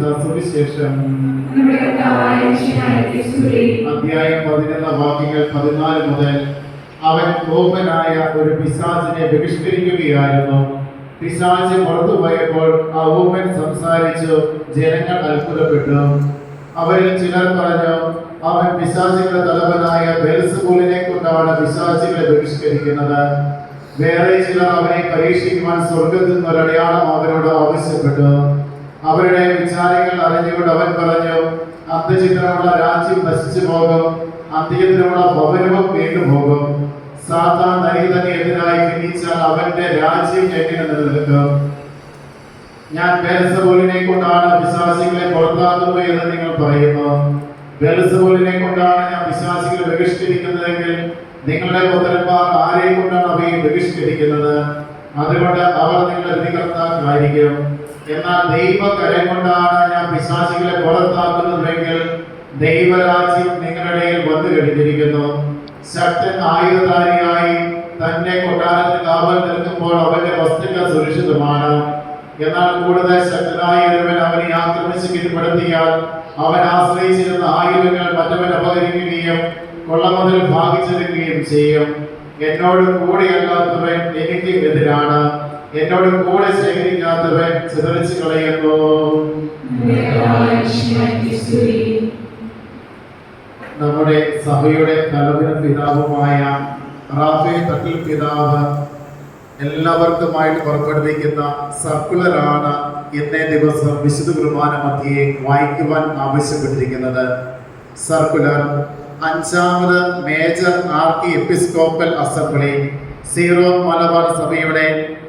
പരിശുദ്ധ സുവിശേഷം അധ്യായം പതിനൊന്ന് വാക്യങ്ങൾ പതിനാല് മുതൽ അവൻ കോപനായ ഒരു പിശാചിനെ ബഹിഷ്കരിക്കുകയായിരുന്നു. പിശാച് പുറത്തു പോയപ്പോൾ ആ ഊമൻ സംസാരിച്ചു ജനങ്ങൾ അത്ഭുതപ്പെട്ടു. അവരിൽ ചിലർ പറഞ്ഞു അവൻ പിശാചികളുടെ തലവനായ ബെൽസബൂലിനെ കൊണ്ടാണ് പിശാചികളെ ബഹിഷ്കരിക്കുന്നത്. വേറെ ചിലർ അവനെ പരീക്ഷിക്കുവാൻ സ്വർഗത്തിൽ നിന്നൊരടയാളം അവരോട് ആവശ്യപ്പെട്ടു. അവരുടെ വിചാരങ്ങൾ അറിഞ്ഞുകൊണ്ട് അവൻ പറഞ്ഞു അന്ത്യചിത്രമുള്ള രാജ്യം നശിച്ചു പോകും അന്ത്യചിത്രമുള്ള ഭവനവും വീണ്ടും പോകും. സാത്താൻ നൈതന് എതിരായി ഭിന്നിച്ചാൽ അവന്റെ രാജ്യം എങ്ങനെ നിലനിൽക്കും? ഞാൻ ബെൽസബോലിനെ കൊണ്ടാണ് വിശ്വാസികളെ പുറത്താക്കുന്നത് എന്ന് നിങ്ങൾ പറയുന്നു. ബെൽസബോലിനെ കൊണ്ടാണ് ഞാൻ വിശ്വാസികളെ ബഹിഷ്കരിക്കുന്നതെങ്കിൽ നിങ്ങളുടെ പുത്രന്മാർ ആരെ കൊണ്ടാണ് അവയെ ബഹിഷ്കരിക്കുന്നത്? അതുകൊണ്ട് അവർ നിങ്ങളുടെ വിധികർത്താക്കളായിരിക്കും എന്നാൽ ദൈവകരം കൊണ്ടാണ് ഞാൻ വിശ്വാസികളെ പുറത്താക്കുന്നതെങ്കിൽ ദൈവരാജ്യം നിങ്ങളുടെ വന്നു കഴിഞ്ഞിരിക്കുന്നു. ശക്തൻ ആയുധധാരിയായി തന്നെ കൊട്ടാരത്തിൽ കാവൽ നിൽക്കുമ്പോൾ അവന്റെ വസ്തുക്കൾ സുരക്ഷിതമാണ്. എന്നാൽ കൂടുതൽ ശക്തനായ ഒരുവൻ അവനെ ആക്രമിച്ച് കീഴ്പ്പെടുത്തിയാൽ അവൻ ആശ്രയിച്ചിരുന്ന ആയുധങ്ങൾ മറ്റവൻ അപഹരിക്കുകയും കൊള്ളമുതൽ ഭാഗിച്ചെടുക്കുകയും ചെയ്യും. എന്നോട് കൂടെയല്ലാത്തവൻ എനിക്ക് എതിരാണ്. എന്നോട് കൂടെ ശേഖരിക്കാത്തവൻ ചിതറിച്ചു കളയുന്നു. നമ്മുടെ സഭയുടെ തലവിന് പിതാവുമായ റാഫേ തട്ടിൽ പിതാവ് എല്ലാവർക്കുമായിട്ട് പുറപ്പെടുവിക്കുന്ന സർക്കുലറാണ് ഇന്നേ ദിവസം വിശുദ്ധ കുർബാന മധ്യയെ വായിക്കുവാൻ ആവശ്യപ്പെട്ടിരിക്കുന്നത്. സർക്കുലർ അഞ്ചാമത് major archiepiscopal assembly Syro Malabar സഭയുടെ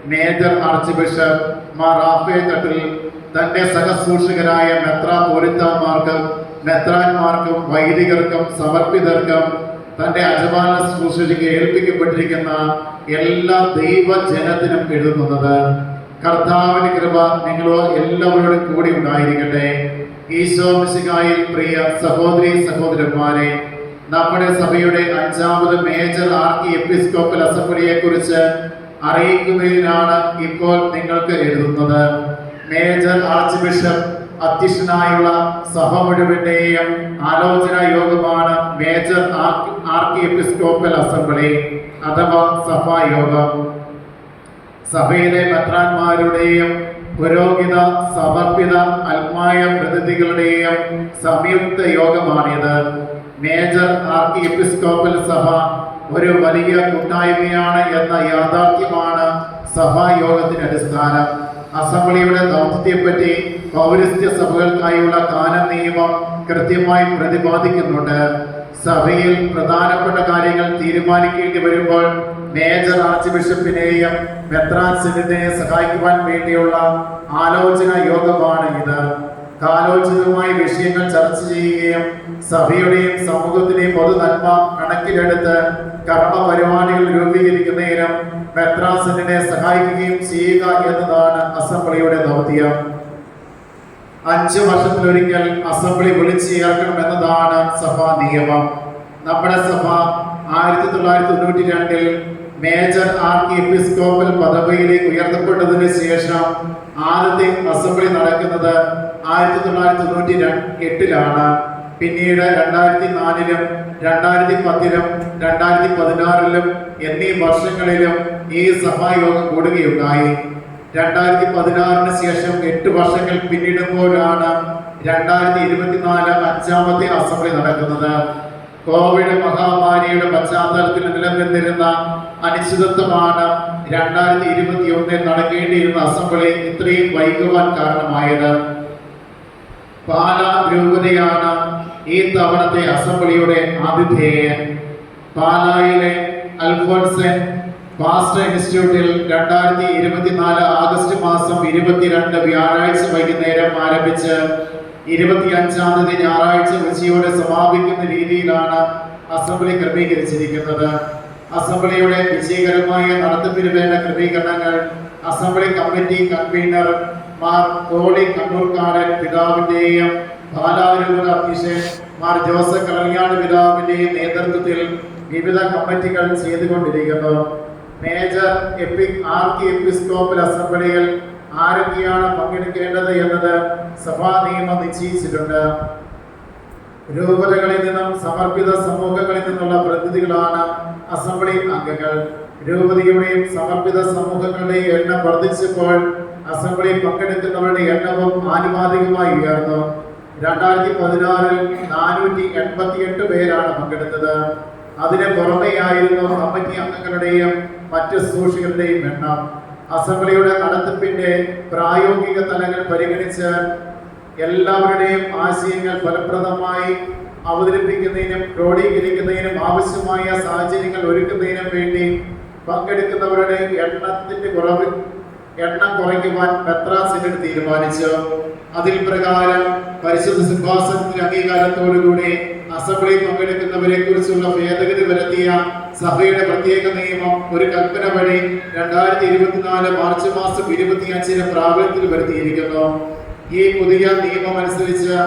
major arch bishop Mar Raphael Thattil തന്റെ സഹസൂക്ഷകരായ മെത്രാ പോരിത്താന്മാർക്കും മെത്രാന്മാർക്കും വൈദികർക്കും സമർപ്പിതർക്കും തന്റെ അജമാന ശുശ്രൂഷയ്ക്ക് ഏൽപ്പിക്കപ്പെട്ടിരിക്കുന്ന എല്ലാ ദൈവജനത്തിനും എഴുതുന്നത്. കർത്താവിന് കൃപ നിങ്ങളോ എല്ലാവരോടും കൂടി ഉണ്ടായിരിക്കട്ടെ. ഈശോ മിശികായിൽ പ്രിയ സഹോദരി സഹോദരന്മാരെ നമ്മുടെ സഭയുടെ അഞ്ചാമത് മേജർ ആർക്കി എപ്പിസ്കോപ്പൽ അസംബ്ലിയെ കുറിച്ച് അറിയിക്കുന്നതിനാണ് ഇപ്പോൾ നിങ്ങൾക്ക് എഴുതുന്നത്. മേജർ ആർച്ച് ബിഷപ്പ് അധ്യക്ഷനായുള്ള സഭ മുഴുവന്റെയും ആലോചനാ യോഗമാണ് മേജർ ആർക്കി എപ്പിസ്കോപ്പൽ അസംബ്ലി അഥവാ സഭായോഗം. സഭയിലെ മെത്രാന്മാരുടെയും പുരോഹിത സമർപ്പിത ആത്മായ പ്രതിനിധികളുടെയും സംയുക്ത യോഗമാണിത്. മേജർ ആർക്കി എപ്പിസ്കോപ്പൽ സഭ ഒരു വലിയ കൂട്ടായ്മയാണ് എന്ന യാഥാർത്ഥ്യമാണ് സഭായോഗത്തിന് അടിസ്ഥാനം. അസംബ്ലിയുടെ ദൗത്യത്തെപ്പറ്റി പൗരസ്ത്യ സഭകൾക്കായുള്ള കാന നിയമം കൃത്യമായി പ്രതിപാദിക്കുന്നുണ്ട്. സഭയിൽ പ്രധാനപ്പെട്ട കാര്യങ്ങൾ തീരുമാനിക്കേണ്ടി വരുമ്പോൾ മേജർ ആർച്ച് ബിഷപ്പിനെയും മെത്രാൻസിനെയും സഹായിക്കുവാൻ വേണ്ടിയുള്ള ആലോചന യോഗമാണ് ഇത്. കാലോചിതമായ വിഷയങ്ങൾ ചർച്ച ചെയ്യുകയും സഭയുടെയും സമൂഹത്തിന്റെയും പൊതു നന്മ കണക്കിലെടുത്ത് കർമ്മ പരിപാടികൾ രൂപീകരിക്കുന്നതിനും മെത്രാസിനെ സഹായിക്കുകയും ചെയ്യുക എന്നതാണ് അസംബ്ലിയുടെ ദൗത്യം. അഞ്ച് വർഷത്തിലൊരിക്കൽ അസംബ്ലി വിളിച്ചു ചേർക്കണം എന്നതാണ് സഭാ നിയമം. നമ്മുടെ സഭ ആയിരത്തി തൊള്ളായിരത്തി തൊണ്ണൂറ്റി രണ്ടിൽ മേജർ ആർക്കി എപ്പിസ്കോപ്പൽ പദവിയിലേക്ക് ഉയർത്തപ്പെട്ടതിന് ശേഷം ആദ്യത്തെ അസംബ്ലി നടക്കുന്നത് ആയിരത്തി തൊള്ളായിരത്തി തൊണ്ണൂറ്റി എട്ടിലാണ് പിന്നീട് രണ്ടായിരത്തി നാലിലും രണ്ടായിരത്തി പത്തിലും രണ്ടായിരത്തി പതിനാറിലും എന്നീ വർഷങ്ങളിലും ഈ സഭായോഗം കൂടുകയുണ്ടായി. രണ്ടായിരത്തി പതിനാറിന് ശേഷം എട്ട് വർഷങ്ങൾ പിന്നിടുമ്പോഴാണ് രണ്ടായിരത്തി ഇരുപത്തിനാല് അഞ്ചാമത്തെ അസംബ്ലി നടക്കുന്നത്. കോവിഡ് മഹാമാരിയുടെ പശ്ചാത്തലത്തിൽ നിലനിന്നിരുന്ന അനിശ്ചിതത്വമാണ് രണ്ടായിരത്തി ഇരുപത്തി ഒന്നിൽ നടക്കേണ്ടിയിരുന്ന അസംബ്ലി ഇത്രയും വൈകുവാൻ കാരണമായത്. പാലാ രൂപതയാണ് ഈ തവണത്തെ അസംബ്ലിയുടെ ആതിഥേയൻ പാലായിലെ അൽഫോൺസൻ പാസ്റ്റർ ഇൻസ്റ്റിറ്റ്യൂട്ടിൽ രണ്ടായിരത്തി ഇരുപത്തിനാല് ആഗസ്റ്റ് മാസം ഇരുപത്തിരണ്ട് വ്യാഴാഴ്ച വൈകുന്നേരം ആരംഭിച്ച് ഇരുപത്തിയഞ്ചാം തീയതി ഞായറാഴ്ച ഉച്ചയോടെ സമാപിക്കുന്ന രീതിയിലാണ് അസംബ്ലി ക്രമീകരിച്ചിരിക്കുന്നത്. അസംബ്ലിയുടെ വിജയകരമായ നടത്തിപ്പിന് വേണ്ട ക്രമീകരണങ്ങൾ അസംബ്ലി കമ്മിറ്റി കൺവീനർ മാർ കോളി കണ്ണൂർക്കാടൻ പിതാവിന്റെയും അധ്യക്ഷൻ മാർ ജോസഫ് കളഞ്ഞാട് പിതാവിന്റെ നേതൃത്വത്തിൽ വിവിധ കമ്മിറ്റികൾ ചെയ്തുകൊണ്ടിരിക്കുന്നു. മേജർ എപ്പി ആർക്കി എപ്പിസ്കോപ്പൽ അസംബ്ലിയിൽ ആരൊക്കെയാണ് പങ്കെടുക്കേണ്ടത് എന്നത് സഭാ നിയമം നിശ്ചയിച്ചിട്ടുണ്ട്. രൂപതകളിൽ നിന്നും സമർപ്പിത സമൂഹങ്ങളിൽ നിന്നുള്ള പ്രതിനിധികളാണ് അസംബ്ലി അംഗങ്ങൾ. രൂപതയുടെയും സമർപ്പിത സമൂഹങ്ങളുടെയും എണ്ണം വർദ്ധിച്ചപ്പോൾ അസംബ്ലി പങ്കെടുക്കുന്നവരുടെ എണ്ണവും ആനുപാതികമായി ഉയർന്നു. രണ്ടായിരത്തി പതിനാറിൽ നാനൂറ്റി എൺപത്തിയെട്ട് പേരാണ് പങ്കെടുത്തത്. അതിന് പുറമെയായിരുന്നു കമ്മിറ്റി അംഗങ്ങളുടെയും മറ്റ് സൂക്ഷികളുടെയും എണ്ണം. അസംബ്ലിയുടെ നടത്തിപ്പിന്റെ പ്രായോഗിക തലങ്ങൾ പരിഗണിച്ച് എല്ലാവരുടെയും ആശയങ്ങൾ ഫലപ്രദമായി അവതരിപ്പിക്കുന്നതിനും ക്രോഡീകരിക്കുന്നതിനും ആവശ്യമായ സാഹചര്യങ്ങൾ ഒരുക്കുന്നതിനും വേണ്ടി പങ്കെടുക്കുന്നവരുടെ എണ്ണത്തിന്റെ കുറവ് എണ്ണം കുറയ്ക്കുവാൻ മെത്രാസിനഡ് തീരുമാനിച്ചു. അതിൽ പ്രകാരം പരിശുദ്ധ സിംഹാസനത്തിന്റെ അംഗീകാരത്തോടുകൂടി അസംബ്ലി പങ്കെടുക്കുന്നവരെ കുറിച്ചുള്ള ഭേദഗതി വരുത്തിയ സഭയുടെ പ്രത്യേക നിയമം ഒരു കൽപ്പന വഴി രണ്ടായിരത്തി ഇരുപത്തിനാല് മാർച്ച് മാസം ഇരുപത്തിയഞ്ചിന് പ്രാബല്യത്തിൽ വരുത്തിയിരിക്കുന്നു. ഈ പുതിയ നിയമം അനുസരിച്ച്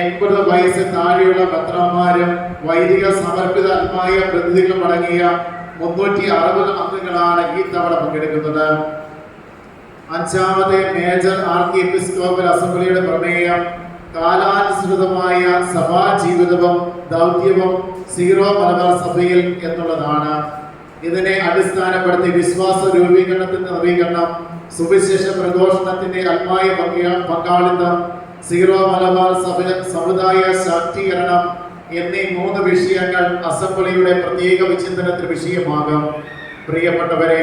എൺപത് വയസ്സ് താഴെയുള്ള പത്രന്മാരും വൈദിക സമർപ്പിത സമർപ്പിതമായ പ്രതിനിധികളും അടങ്ങിയ മുന്നൂറ്റി അറുപത് അംഗങ്ങളാണ് ഈ തവണ പങ്കെടുക്കുന്നത്. അഞ്ചാമത്തെ മേജർ ആർക്കി എപ്പിസ്കോപ്പൽ അസംബ്ലിയുടെ പ്രമേയം കാലാനുസൃതമായ സഭാ ജീവിതവും ദൗത്യവും സീറോ മലബാർ സഭയിൽ എന്നുള്ളതാണ്. ഇതിനെ അടിസ്ഥാനപ്പെടുത്തി വിശ്വാസ രൂപീകരണത്തിന്റെ നവീകരണം സുവിശേഷ പ്രഘോഷണത്തിന്റെ പങ്കാ- പങ്കാളിത്തം സീറോ മലബാർ സഭ സമുദായ ശാക്തീകരണം എന്നീ മൂന്ന് വിഷയങ്ങൾ അസംബ്ലിയുടെ പ്രത്യേക വിചിന്തനത്തിന് വിഷയമാകും. പ്രിയപ്പെട്ടവരെ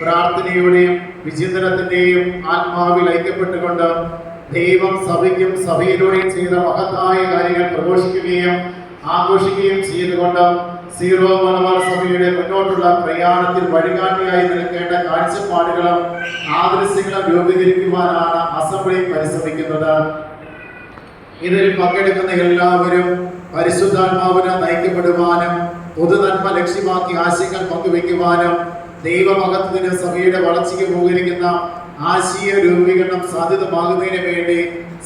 പ്രാർത്ഥനയുടെയും വിചിന്തനത്തിന്റെയും ആത്മാവിൽ ഐക്യപ്പെട്ടുകൊണ്ട് ദൈവം സഭയ്ക്കും സഭയിലൂടെയും ചെയ്ത മഹത്തായ കാര്യങ്ങൾ പ്രഘോഷിക്കുകയും ആഘോഷിക്കുകയും ചെയ്തുകൊണ്ട് സീറോ മലബാർ സഭയുടെ മുന്നോട്ടുള്ള പ്രയാണത്തിൽ വഴികാട്ടിയായി നിൽക്കേണ്ട കാഴ്ചപ്പാടുകളും ആദർശങ്ങളും രൂപീകരിക്കുവാനാണ് അസംബ്ലി പരിശ്രമിക്കുന്നത്. ഇതിൽ പങ്കെടുക്കുന്ന എല്ലാവരും പരിശുദ്ധാത്മാവിനെ നയിക്കപ്പെടുവാനും പൊതുനന്മ ലക്ഷ്യമാക്കി ആശയങ്ങൾ പങ്കുവയ്ക്കുവാനും ദൈവമഹത്വത്തിന് സഭയുടെ വളർച്ചയ്ക്ക് പോകരിക്കുന്ന ആശയ രൂപീകരണം സാധ്യതമാകുന്നതിന് വേണ്ടി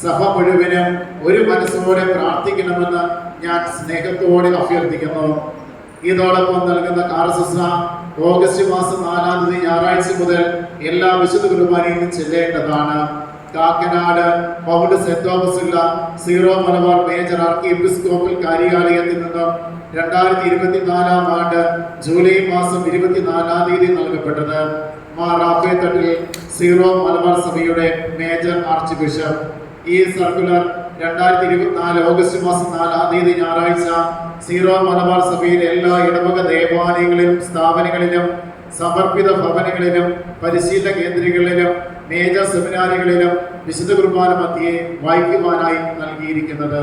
സഭ മുഴുവനും ഒരു മനസ്സോടെ പ്രാർത്ഥിക്കണമെന്ന് ഞാൻ സ്നേഹത്തോടെ അഭ്യർത്ഥിക്കുന്നു. ഇതോടൊപ്പം നൽകുന്ന കാർസസ ഓഗസ്റ്റ് മാസം നാലാം തീയതി ഞായറാഴ്ച മുതൽ എല്ലാ വിശുദ്ധ കുർബാനയിലും ചെല്ലേണ്ടതാണ്. കാക്കനാട് പൗണ്ട് സെന്റ് തോമസ് ഉള്ള സീറോ മലബാർ മേജർ ആർക്കി എപ്പിസ്കോപ്പൽ കാര്യാലയത്തിൽ നിന്നും രണ്ടായിരത്തി ഇരുപത്തിനാലാം ആണ്ട് ജൂലൈ മാസം ഇരുപത്തിനാലാം തീയതി നൽകപ്പെട്ടത് മാർ റാഫേത്തട്ടിൽ സീറോ മലബാർ സഭയുടെ മേജർ ആർച്ച് ബിഷപ്പ്. ഈ സർക്കുലർ രണ്ടായിരത്തി ഇരുപത്തിനാല് ഓഗസ്റ്റ് മാസം നാലാം തീയതി ഞായറാഴ്ച സീറോ മലബാർ സഭയിലെ എല്ലാ ഇടവക ദേവാലയങ്ങളിലും സ്ഥാപനങ്ങളിലും സമർപ്പിത ഭവനങ്ങളിലും പരിശീലന കേന്ദ്രങ്ങളിലും മേജർ സെമിനാറുകളിലും വിശുദ്ധ കുർബാന മധ്യേ വായിക്കുവാനായി നൽകിയിരിക്കുന്നത്.